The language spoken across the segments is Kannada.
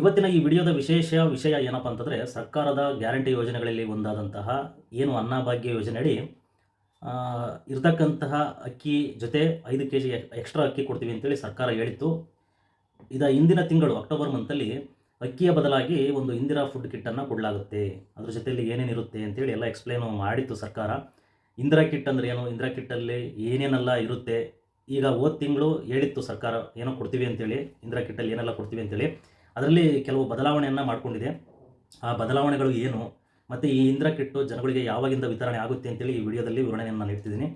ಇವತ್ತಿನ ಈ ವಿಡಿಯೋದ ವಿಶೇಷ ವಿಷಯ ಏನಪ್ಪ ಅಂತಂದರೆ ಸರ್ಕಾರದ ಗ್ಯಾರಂಟಿ ಯೋಜನೆಗಳಲ್ಲಿ ಒಂದಾದಂತಹ ಏನು ಅನ್ನಭಾಗ್ಯ ಯೋಜನೆಯಡಿ ಇರತಕ್ಕಂತಹ ಅಕ್ಕಿ ಜೊತೆ ಐದು ಕೆ ಜಿ ಎಕ್ಸ್ಟ್ರಾ ಅಕ್ಕಿ ಕೊಡ್ತೀವಿ ಅಂತೇಳಿ ಸರ್ಕಾರ ಹೇಳಿತ್ತು. ಇದ ಇಂದಿನ ತಿಂಗಳು, ಅಕ್ಟೋಬರ್ ಮಂತಲ್ಲಿ ಅಕ್ಕಿಯ ಬದಲಾಗಿ ಒಂದು ಇಂದಿರಾ ಫುಡ್ ಕಿಟ್ಟನ್ನು ಕೊಡಲಾಗುತ್ತೆ. ಅದ್ರ ಜೊತೆಯಲ್ಲಿ ಏನೇನಿರುತ್ತೆ ಅಂತೇಳಿ ಎಲ್ಲ ಎಕ್ಸ್ಪ್ಲೇನು ಮಾಡಿತ್ತು ಸರ್ಕಾರ. ಇಂದಿರಾ ಕಿಟ್ ಅಂದರೆ ಏನು? ಇಂದಿರಾ ಕಿಟ್ಟಲ್ಲಿ ಏನೇನೆಲ್ಲ ಇರುತ್ತೆ? ಈಗ ಹೋದ ತಿಂಗಳು ಹೇಳಿತ್ತು ಸರ್ಕಾರ, ಏನೋ ಕೊಡ್ತೀವಿ ಅಂತೇಳಿ, ಇಂದಿರಾ ಕಿಟ್ಟಲ್ಲಿ ಏನೆಲ್ಲ ಕೊಡ್ತೀವಿ ಅಂತೇಳಿ. ಅದರಲ್ಲಿ ಕೆಲವು ಬದಲಾವಣೆಯನ್ನು ಮಾಡಿಕೊಂಡಿದೆ. ಆ ಬದಲಾವಣೆಗಳು ಏನು? ಮತ್ತು ಈ ಇಂದ್ರ ಕಿಟ್ಟು ಜನಗಳಿಗೆ ಯಾವಾಗಿಂದ ವಿತರಣೆ ಆಗುತ್ತೆ ಅಂತೇಳಿ ಈ ವಿಡಿಯೋದಲ್ಲಿ ವಿವರಣೆಯನ್ನು ನಾನು ನೀಡ್ತಿದ್ದೀನಿ.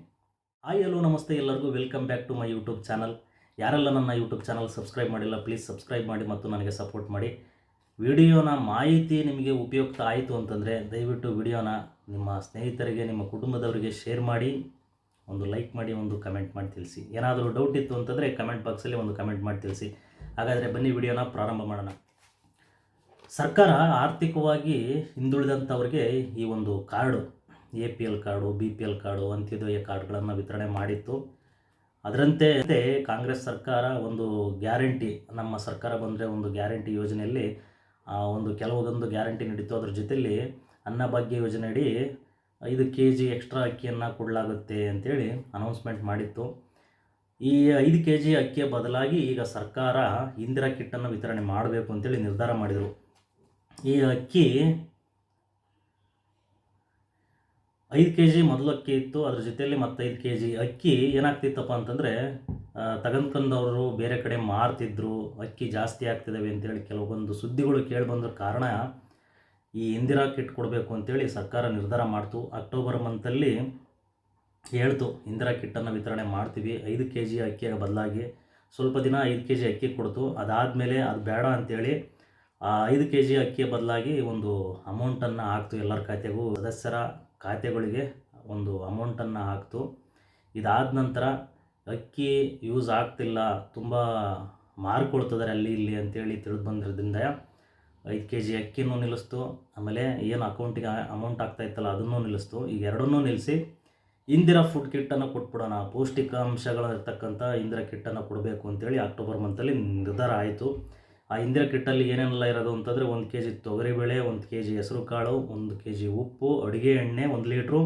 ಹಾಯ್, ಹಲೋ, ನಮಸ್ತೆ ಎಲ್ಲರಿಗೂ. Welcome back to my YouTube channel ಯಾರೆಲ್ಲ ನನ್ನ ಯೂಟ್ಯೂಬ್ ಚಾನಲ್ ಸಬ್ಸ್ಕ್ರೈಬ್ ಮಾಡಿಲ್ಲ ಪ್ಲೀಸ್ ಸಬ್ಸ್ಕ್ರೈಬ್ ಮಾಡಿ ಮತ್ತು ನನಗೆ ಸಪೋರ್ಟ್ ಮಾಡಿ. ವಿಡಿಯೋನ ಮಾಹಿತಿ ನಿಮಗೆ ಉಪಯುಕ್ತ ಆಯಿತು ಅಂತಂದರೆ ದಯವಿಟ್ಟು ವಿಡಿಯೋನ ನಿಮ್ಮ ಸ್ನೇಹಿತರಿಗೆ, ನಿಮ್ಮ ಕುಟುಂಬದವರಿಗೆ ಶೇರ್ ಮಾಡಿ. ಒಂದು ಲೈಕ್ ಮಾಡಿ, ಒಂದು ಕಮೆಂಟ್ ಮಾಡಿ ತಿಳಿಸಿ. ಏನಾದರೂ ಡೌಟ್ ಇತ್ತು ಅಂತಂದರೆ ಕಮೆಂಟ್ ಬಾಕ್ಸಲ್ಲಿ ಒಂದು ಕಮೆಂಟ್ ಮಾಡಿ ತಿಳಿಸಿ. ಹಾಗಾದರೆ ಬನ್ನಿ ವಿಡಿಯೋನ ಪ್ರಾರಂಭ ಮಾಡೋಣ. ಸರ್ಕಾರ ಆರ್ಥಿಕವಾಗಿ ಹಿಂದುಳಿದಂಥವ್ರಿಗೆ ಈ ಒಂದು card, A P L card, B P L card, Antyodaya ಕಾರ್ಡ್ಗಳನ್ನು ವಿತರಣೆ ಮಾಡಿತ್ತು. ಅದರಂತೆ ಕಾಂಗ್ರೆಸ್ ಸರ್ಕಾರ ಒಂದು ಗ್ಯಾರಂಟಿ, ನಮ್ಮ ಸರ್ಕಾರ ಬಂದರೆ ಒಂದು ಗ್ಯಾರಂಟಿ ಯೋಜನೆಯಲ್ಲಿ ಒಂದು ಕೆಲವೊಂದು ಗ್ಯಾರಂಟಿ ನೀಡಿತ್ತು ಅದ್ರ ಜೊತೆಯಲ್ಲಿ ಅನ್ನಭಾಗ್ಯ ಯೋಜನೆಯಡಿ ಐದು ಕೆ ಜಿ ಎಕ್ಸ್ಟ್ರಾ ಅಕ್ಕಿಯನ್ನು ಕೊಡಲಾಗುತ್ತೆ ಅಂತೇಳಿ ಅನೌನ್ಸ್ಮೆಂಟ್ ಮಾಡಿತ್ತು. ಈ ಐದು ಕೆ ಜಿ ಅಕ್ಕಿಯ ಬದಲಾಗಿ ಈಗ ಸರ್ಕಾರ ಇಂದಿರಾ ಕಿಟ್ಟನ್ನು ವಿತರಣೆ ಮಾಡಬೇಕು ಅಂತೇಳಿ ನಿರ್ಧಾರ ಮಾಡಿದರು. ಈ ಅಕ್ಕಿ ಐದು ಕೆ ಜಿ ಮೊದಲು ಅಕ್ಕಿ ಇತ್ತು, ಅದ್ರ ಜೊತೆಯಲ್ಲಿ ಮತ್ತೆ ಐದು ಕೆ ಜಿ ಅಕ್ಕಿ ಏನಾಗ್ತಿತ್ತಪ್ಪ ಅಂತಂದರೆ ತಗೊಂಡ್ಕೊಂಡವರು ಬೇರೆ ಕಡೆ ಮಾರ್ತಿದ್ರು, ಅಕ್ಕಿ ಜಾಸ್ತಿ ಆಗ್ತಿದ್ದಾವೆ ಅಂತೇಳಿ ಕೆಲವೊಂದು ಸುದ್ದಿಗಳು ಕೇಳಿಬಂದ್ರ ಕಾರಣ ಈ ಇಂದಿರಾ ಕಿಟ್ ಕೊಡಬೇಕು ಅಂತೇಳಿ ಸರ್ಕಾರ ನಿರ್ಧಾರ ಮಾಡ್ತು. ಅಕ್ಟೋಬರ್ ಮಂತಲ್ಲಿ ಹೇಳ್ತು ಇಂದಿರಾ ಕಿಟ್ಟನ್ನು ವಿತರಣೆ ಮಾಡ್ತೀವಿ, ಐದು ಕೆ ಜಿ ಅಕ್ಕಿಯ ಬದಲಾಗಿ. ಸ್ವಲ್ಪ ದಿನ ಐದು ಕೆ ಜಿ ಅಕ್ಕಿ ಕೊಡ್ತು. ಅದಾದಮೇಲೆ ಅದು ಬೇಡ ಅಂತೇಳಿ, ಆ ಐದು ಕೆ ಜಿ ಅಕ್ಕಿಯ ಬದಲಾಗಿ ಒಂದು ಅಮೌಂಟನ್ನು ಹಾಕ್ತು ಎಲ್ಲರ ಖಾತೆಗೂ. ಸದಸ್ಯರ ಖಾತೆಗಳಿಗೆ ಒಂದು ಅಮೌಂಟನ್ನು ಹಾಕ್ತು. ಇದಾದ ನಂತರ ಅಕ್ಕಿ ಯೂಸ್ ಆಗ್ತಿಲ್ಲ, ತುಂಬ ಮಾರ್ಕೊಳ್ತಿದ್ದಾರೆ ಅಲ್ಲಿ ಇಲ್ಲಿ ಅಂತೇಳಿ ತಿಳಿದು ಬಂದಿರೋದ್ರಿಂದ ಐದು ಕೆ ಜಿ ಅಕ್ಕಿನೂ ನಿಲ್ಲಿಸ್ತು. ಆಮೇಲೆ ಏನು ಅಕೌಂಟಿಗೆ ಅಮೌಂಟ್ ಆಗ್ತಾಯಿತ್ತಲ್ಲ ಅದನ್ನು ನಿಲ್ಲಿಸ್ತು. ಈಗ ಎರಡನ್ನೂ ನಿಲ್ಲಿಸಿ ಇಂದಿರಾ ಫುಡ್ ಕಿಟ್ಟನ್ನು ಕೊಟ್ಬಿಡೋಣ. ಪೌಷ್ಟಿಕಾಂಶಗಳಿರ್ತಕ್ಕಂಥ ಇಂದಿರ ಕಿಟ್ಟನ್ನು ಕೊಡಬೇಕು ಅಂತೇಳಿ ಅಕ್ಟೋಬರ್ ಮಂತಲ್ಲಿ ನಿರ್ಧಾರ ಆಯಿತು. ಆ ಇಂದಿರ ಕಿಟ್ಟಲ್ಲಿ ಏನೇನೆಲ್ಲ ಇರೋದು ಅಂತಂದರೆ ಒಂದು ಕೆ ಜಿ ತೊಗರಿಬೇಳೆ, ಒಂದು ಕೆ ಜಿ ಹೆಸರು ಕಾಳು ಒಂದು ಕೆ ಜಿ ಉಪ್ಪು, ಅಡುಗೆ ಎಣ್ಣೆ ಒಂದು ಲೀಟ್ರು.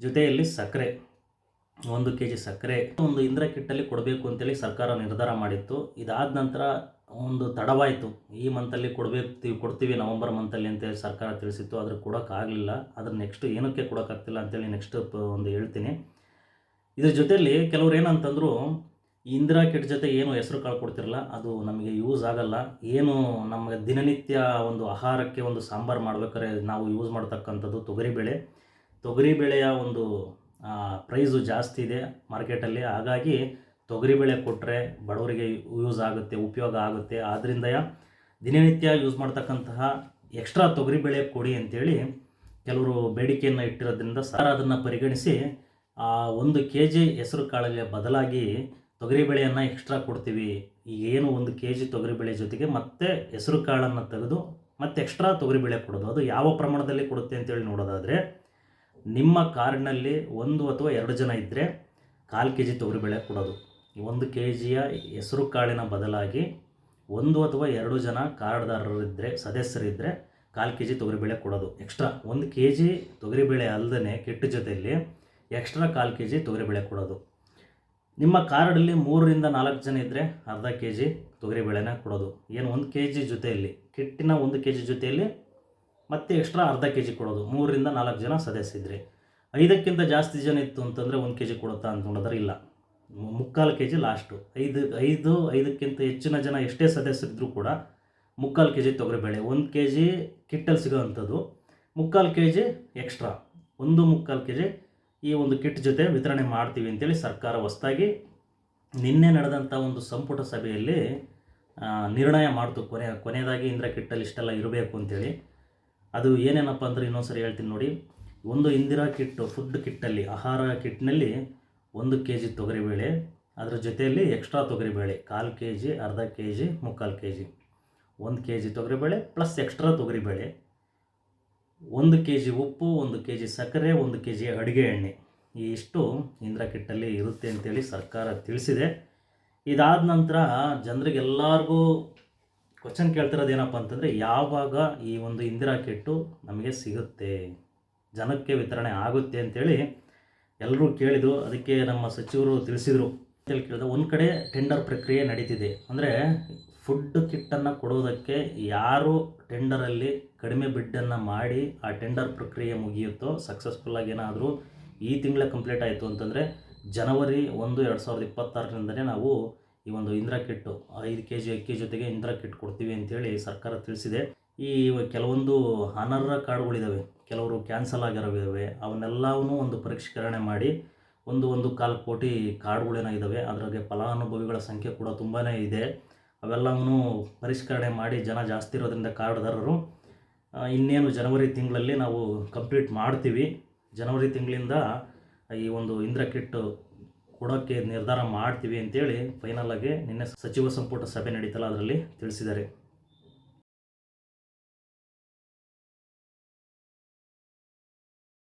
ಜೊತೆಯಲ್ಲಿ ಸಕ್ಕರೆ, ಒಂದು ಕೆ ಜಿ ಸಕ್ಕರೆ. ಒಂದು ಇಂದಿರ ಕಿಟ್ಟಲ್ಲಿ ಕೊಡಬೇಕು ಅಂತೇಳಿ ಸರ್ಕಾರ ನಿರ್ಧಾರ ಮಾಡಿತ್ತು. ಇದಾದ ನಂತರ ಒಂದು ತಡವಾಯಿತು. ಈ ಮಂತಲ್ಲಿ ಕೊಡಬೇಕು ಕೊಡ್ತೀವಿ ನವಂಬರ್ ಮಂತಲ್ಲಿ ಅಂತೇಳಿ ಸರ್ಕಾರ ತಿಳಿಸಿತ್ತು. ಆದರೆ ಕೊಡೋಕ್ಕಾಗಲಿಲ್ಲ ಅದ್ರ ನೆಕ್ಸ್ಟ್ ಏನಕ್ಕೆ ಕೊಡೋಕ್ಕಾಗ್ತಿಲ್ಲ ಅಂತೇಳಿ ನೆಕ್ಸ್ಟ್ ಒಂದು ಹೇಳ್ತೀನಿ. ಇದ್ರ ಜೊತೆಯಲ್ಲಿ ಕೆಲವ್ರು ಏನಂತಂದ್ರು, ಇಂದಿರಾ ಕಿಟ್ ಜೊತೆ ಏನು ಹೆಸರು ಕಾಳು ಕೊಡ್ತಿರಲ್ಲ. ಅದು ನಮಗೆ ಯೂಸ್ ಆಗಲ್ಲ. ಏನು ನಮಗೆ ದಿನನಿತ್ಯ ಒಂದು ಆಹಾರಕ್ಕೆ ಒಂದು ಸಾಂಬಾರು ಮಾಡ್ಬೇಕಾದ್ರೆ ನಾವು ಯೂಸ್ ಮಾಡ್ತಕ್ಕಂಥದ್ದು ತೊಗರಿಬೇಳೆ ತೊಗರಿಬೇಳೆಯ ಒಂದು ಪ್ರೈಸು ಜಾಸ್ತಿ ಇದೆ ಮಾರ್ಕೆಟಲ್ಲಿ ಹಾಗಾಗಿ ತೊಗರಿಬೇಳೆ ಕೊಟ್ಟರೆ ಬಡವರಿಗೆ ಯೂಸ್ ಆಗುತ್ತೆ, ಉಪಯೋಗ ಆಗುತ್ತೆ. ಆದ್ದರಿಂದ ದಿನನಿತ್ಯ ಯೂಸ್ ಮಾಡ್ತಕ್ಕಂತಹ ಎಕ್ಸ್ಟ್ರಾ ತೊಗರಿಬೇಳೆ ಕೊಡಿ ಅಂತೇಳಿ ಕೆಲವರು ಬೇಡಿಕೆಯನ್ನು ಇಟ್ಟಿರೋದ್ರಿಂದ ಸರ್ ಅದನ್ನು ಪರಿಗಣಿಸಿ, ಆ ಒಂದು ಕೆ ಜಿ ಹೆಸರು ಕಾಳಿಗೆ ಬದಲಾಗಿ ತೊಗರಿಬೇಳೆಯನ್ನು ಎಕ್ಸ್ಟ್ರಾ ಕೊಡ್ತೀವಿ. ಏನು ಒಂದು ಕೆ ಜಿ ತೊಗರಿಬೇಳೆ ಜೊತೆಗೆ ಮತ್ತೆ ಹೆಸರು ಕಾಳನ್ನು ತೆಗೆದು ಮತ್ತೆ ಎಕ್ಸ್ಟ್ರಾ ತೊಗರಿಬೇಳೆ ಕೊಡೋದು. ಅದು ಯಾವ ಪ್ರಮಾಣದಲ್ಲಿ ಕೊಡುತ್ತೆ ಅಂತೇಳಿ ನೋಡೋದಾದರೆ, ನಿಮ್ಮ ಕಾರ್ಡ್ನಲ್ಲಿ ಒಂದು ಅಥವಾ ಎರಡು ಜನ ಇದ್ದರೆ ಕಾಲು ಕೆ ಜಿ ತೊಗರಿಬೇಳೆ ಕೊಡೋದು. ಒಂದು ಕೆ ಜಿಯ ಹೆಸರು ಕಾಳಿನ ಬದಲಾಗಿ ಒಂದು ಅಥವಾ ಎರಡು ಜನ ಕಾರ್ಡ್ದಾರರಿದ್ದರೆ ಸದಸ್ಯರಿದ್ದರೆ ಕಾಲು ಕೆ ಜಿ ತೊಗರಿಬೇಳೆ ಕೊಡೋದು. ಎಕ್ಸ್ಟ್ರಾ ಒಂದು ಕೆ ಜಿ ತೊಗರಿಬೇಳೆ ಅಲ್ಲದೆ ಕೆಟ್ಟ ಜೊತೆಯಲ್ಲಿ ಎಕ್ಸ್ಟ್ರಾ ಕಾಲು ಕೆ ಜಿ ತೊಗರಿಬೇಳೆ ಕೊಡೋದು. ನಿಮ್ಮ ಕಾರ್ಡಲ್ಲಿ ಮೂರರಿಂದ ನಾಲ್ಕು ಜನ ಇದ್ದರೆ ಅರ್ಧ ಕೆ ಜಿ ತೊಗರಿಬೇಳೆನ ಕೊಡೋದು. ಏನು ಒಂದು ಕೆ ಜಿ ಜೊತೆಯಲ್ಲಿ, ಕಿಟ್ಟಿನ ಒಂದು ಕೆ ಜಿ ಜೊತೆಯಲ್ಲಿ ಮತ್ತೆ ಎಕ್ಸ್ಟ್ರಾ ಅರ್ಧ ಕೆ ಜಿ ಕೊಡೋದು. ಮೂರರಿಂದ ನಾಲ್ಕು ಜನ ಸದಸ್ಯ ಇದ್ದರೆ ಐದಕ್ಕಿಂತ ಜಾಸ್ತಿ ಜನ ಇತ್ತು ಅಂತಂದರೆ ಒಂದು ಕೆ ಜಿ ಕೊಡುತ್ತಾ ಅಂತ ನೋಡಿದ್ರೆ ಇಲ್ಲ. ಮುಕ್ಕಾಲು ಕೆ ಜಿ ಲಾಸ್ಟು ಐದು ಐದು, ಐದಕ್ಕಿಂತ ಹೆಚ್ಚಿನ ಜನ ಎಷ್ಟೇ ಸದಸ್ಯರಿದ್ದರೂ ಕೂಡ ಮುಕ್ಕಾಲು ಕೆ ಜಿ ತೊಗರಿಬೇಳೆ ಒಂದು ಕೆ ಜಿ ಕಿಟ್ಟಲ್ಲಿ ಸಿಗೋವಂಥದ್ದು. ಮುಕ್ಕಾಲು ಕೆ ಜಿ ಎಕ್ಸ್ಟ್ರಾ ಒಂದು ಮುಕ್ಕಾಲು ಕೆ ಜಿ ಈ ಒಂದು ಕಿಟ್ ಜೊತೆ ವಿತರಣೆ ಮಾಡ್ತೀವಿ ಅಂತೇಳಿ ಸರ್ಕಾರ ಹೊಸದಾಗಿ ನಿನ್ನೆ ನಡೆದಂಥ ಒಂದು ಸಂಪುಟ ಸಭೆಯಲ್ಲಿ ನಿರ್ಣಯ ಮಾಡ್ತು. ಕೊನೆ, ಕೊನೆಯದಾಗಿ ಇಂದ್ರ ಕಿಟ್ಟಲ್ಲಿ ಇಷ್ಟೆಲ್ಲ ಇರಬೇಕು ಅಂತೇಳಿ. ಅದು ಏನೇನಪ್ಪ ಅಂದರೆ ಇನ್ನೊಂದ್ಸರಿ ಹೇಳ್ತೀನಿ ನೋಡಿ. ಒಂದು ಇಂದಿರಾ ಕಿಟ್ಟು ಫುಡ್ ಕಿಟ್ಟಲ್ಲಿ, ಆಹಾರ ಕಿಟ್ನಲ್ಲಿ ಒಂದು ಕೆ ಜಿ ತೊಗರಿಬೇಳೆ ಅದರ ಜೊತೆಯಲ್ಲಿ ಎಕ್ಸ್ಟ್ರಾ ತೊಗರಿಬೇಳೆ ಕಾಲು ಕೆ ಜಿ ಅರ್ಧ ಕೆ ಜಿ ಮುಕ್ಕಾಲು ಕೆ ಜಿ ಒಂದು ಕೆ ಜಿ ತೊಗರಿಬೇಳೆ ಪ್ಲಸ್ ಎಕ್ಸ್ಟ್ರಾ ತೊಗರಿಬೇಳೆ ಒಂದು ಕೆ ಜಿ ಉಪ್ಪು, ಒಂದು ಕೆ ಜಿ ಸಕ್ಕರೆ, ಒಂದು ಕೆ ಜಿ ಅಡುಗೆ ಎಣ್ಣೆ. ಈ ಇಷ್ಟು ಇಂದಿರಾ ಕಿಟ್ಟಲ್ಲಿ ಇರುತ್ತೆ ಅಂತೇಳಿ ಸರ್ಕಾರ ತಿಳಿಸಿದೆ. ಇದಾದ ನಂತರ ಜನರಿಗೆಲ್ಲರಿಗೂ ಕ್ವಶನ್ ಕೇಳ್ತಿರೋದು ಏನಪ್ಪ ಅಂತಂದರೆ, ಯಾವಾಗ ಈ ಒಂದು ಇಂದಿರಾ ಕಿಟ್ಟು ನಮಗೆ ಸಿಗುತ್ತೆ, ಜನಕ್ಕೆ ವಿತರಣೆ ಆಗುತ್ತೆ ಅಂತೇಳಿ ಎಲ್ಲರೂ ಕೇಳಿದ್ರು, ಅದಕ್ಕೆ ನಮ್ಮ ಸಚಿವರು ತಿಳಿಸಿದರು. ಕೇಳಿದ ಒಂದು ಕಡೆ ಟೆಂಡರ್ ಪ್ರಕ್ರಿಯೆ ನಡೀತಿದೆ. ಅಂದರೆ ಫುಡ್ ಕಿಟ್ಟನ್ನು ಕೊಡೋದಕ್ಕೆ ಯಾರು ಟೆಂಡರಲ್ಲಿ ಕಡಿಮೆ ಬಿಡ್ಡನ್ನು ಮಾಡಿ ಆ ಟೆಂಡರ್ ಪ್ರಕ್ರಿಯೆ ಮುಗಿಯುತ್ತೋ ಸಕ್ಸಸ್ಫುಲ್ಲಾಗಿ ಏನಾದರೂ ಈ ತಿಂಗಳ ಕಂಪ್ಲೀಟ್ ಆಯಿತು ಅಂತಂದರೆ ಜನವರಿ ಒಂದು ಎರಡು ಸಾವಿರದ ಇಪ್ಪತ್ತಾರರಿಂದಲೇ ನಾವು ಈ ಒಂದು ಇಂದಿರಾ ಕಿಟ್ಟು ಐದು ಕೆ ಜಿ ಅಕ್ಕಿ ಜೊತೆಗೆ ಇಂದಿರಾ ಕಿಟ್ ಕೊಡ್ತೀವಿ ಅಂತೇಳಿ ಸರ್ಕಾರ ತಿಳಿಸಿದೆ. ಈ ಕೆಲವೊಂದು ಅನರ್ಹ ಕಾರ್ಡ್ಗಳಿದ್ದಾವೆ ಕೆಲವರು ಕ್ಯಾನ್ಸಲ್ ಆಗಿರೋವಿದ್ದಾವೆ ಅವನ್ನೆಲ್ಲವನ್ನೂ ಒಂದು ಪರಿಷ್ಕರಣೆ ಮಾಡಿ ಒಂದು ಒಂದು ಕಾಲು ಕೋಟಿ ಕಾರ್ಡ್ಗಳೇನಾಗಿದ್ದಾವೆ ಅದ್ರಾಗೆ ಫಲಾನುಭವಿಗಳ ಸಂಖ್ಯೆ ಕೂಡ ತುಂಬಾ ಇದೆ. ಅವೆಲ್ಲವನ್ನೂ ಪರಿಷ್ಕರಣೆ ಮಾಡಿ ಜನ ಜಾಸ್ತಿ ಇರೋದ್ರಿಂದ ಕಾರ್ಡ್ದಾರರು ಇನ್ನೇನು ಜನವರಿ ತಿಂಗಳಲ್ಲಿ ನಾವು ಕಂಪ್ಲೀಟ್ ಮಾಡ್ತೀವಿ. ಜನವರಿ ತಿಂಗಳಿಂದ ಈ ಒಂದು ಇಂದ್ರ ಕಿಟ್ ಕೊಡೋಕ್ಕೆ ನಿರ್ಧಾರ ಮಾಡ್ತೀವಿ ಅಂತೇಳಿ ಫೈನಲ್ ಆಗಿ ನಿನ್ನೆ ಸಚಿವ ಸಂಪುಟ ಸಭೆ ನಡೀತಲ್ಲ ಅದರಲ್ಲಿ ತಿಳಿಸಿದ್ದಾರೆ.